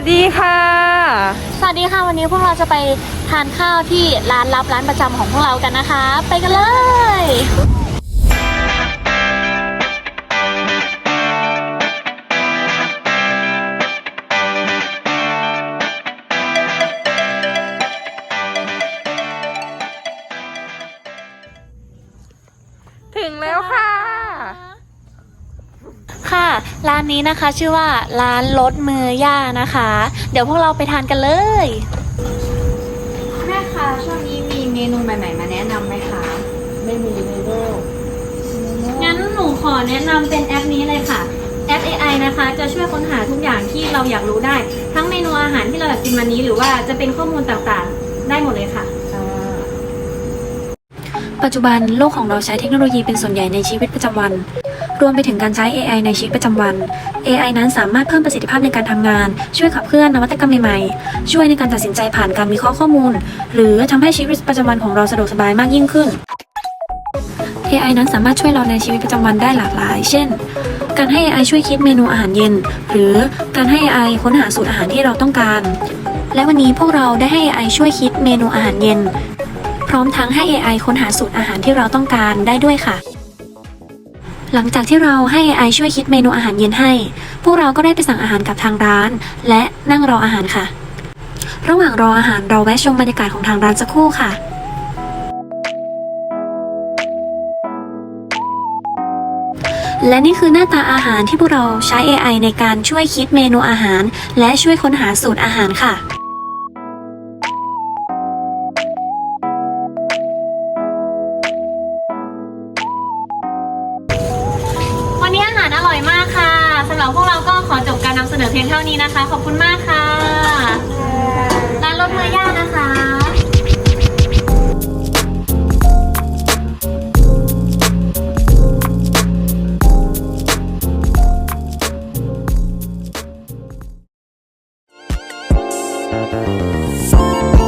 วัสดีค่ะ สวัสดีค่ะวันนี้พวกเราจะไปทานข้าวที่ร้านลับร้านประจำของพวกเรากันนะคะ ไปกันเลย ถึงแล้วค่ะ ค่ะ ร้านนี้นะคะชื่อว่าร้านรถมือย่านะคะ เดี๋ยวพวกเราไปทานกันเลย แม่คะช่วงนี้มีเมนูใหม่ๆมาแนะนำไหมคะไม่มีในโลกงั้นหนูขอแนะนำเป็นแอปนี้เลยค่ะ แอป AI นะคะ จะช่วยค้นหาทุกอย่างที่เราอยากรู้ได้ ทั้งเมนูอาหารที่เราอยากกินวันนี้ หรือว่าจะเป็นข้อมูลต่างๆ ได้หมดเลยค่ะ ปัจจุบันโลกของเราใช้เทคโนโลยีเป็นส่วนใหญ่ในชีวิตประจำวัน รวมไปถึงการใช้ AI ในชีวิตประจำวัน AI นั้นสามารถเพิ่มประสิทธิภาพในการทำงาน ช่วยขับเคลื่อนนวัตกรรมใหม่ๆ ช่วยในการตัดสินใจผ่านการวิเคราะห์ข้อมูล หรือทำให้ชีวิตประจำวันของเราสะดวกสบายมากยิ่งขึ้น AI นั้นสามารถช่วยเราในชีวิตประจำวันได้หลากหลาย เช่น การให้ AI ช่วยคิดเมนูอาหารเย็น หรือการให้ AI ค้นหาสูตรอาหารที่เราต้องการ และวันนี้พวกเราได้ให้ AI ช่วยคิดเมนูอาหารเย็น พร้อมทั้งให้ AI ค้นหาสูตรอาหารที่เราต้องการได้ด้วยค่ะ หลังจากที่เราให้ AI ช่วยคิดเมนูอาหารเย็นให้ พวกเราก็ได้ไปสั่งอาหารกับทางร้าน และนั่งรออาหารค่ะ ระหว่างรออาหารเราแวะชมบรรยากาศของทางร้านสักครู่ค่ะและนี่คือหน้าตาอาหารที่พวกเราใช้ AI ในการช่วยคิดเมนูอาหาร และช่วยค้นหาสูตรอาหารค่ะ สำหรับพวกเราก็ขอจบการนำเสนอเพียงเท่านี้นะคะ ขอบคุณมากค่ะ ร้านรถมือย่านะคะ Thank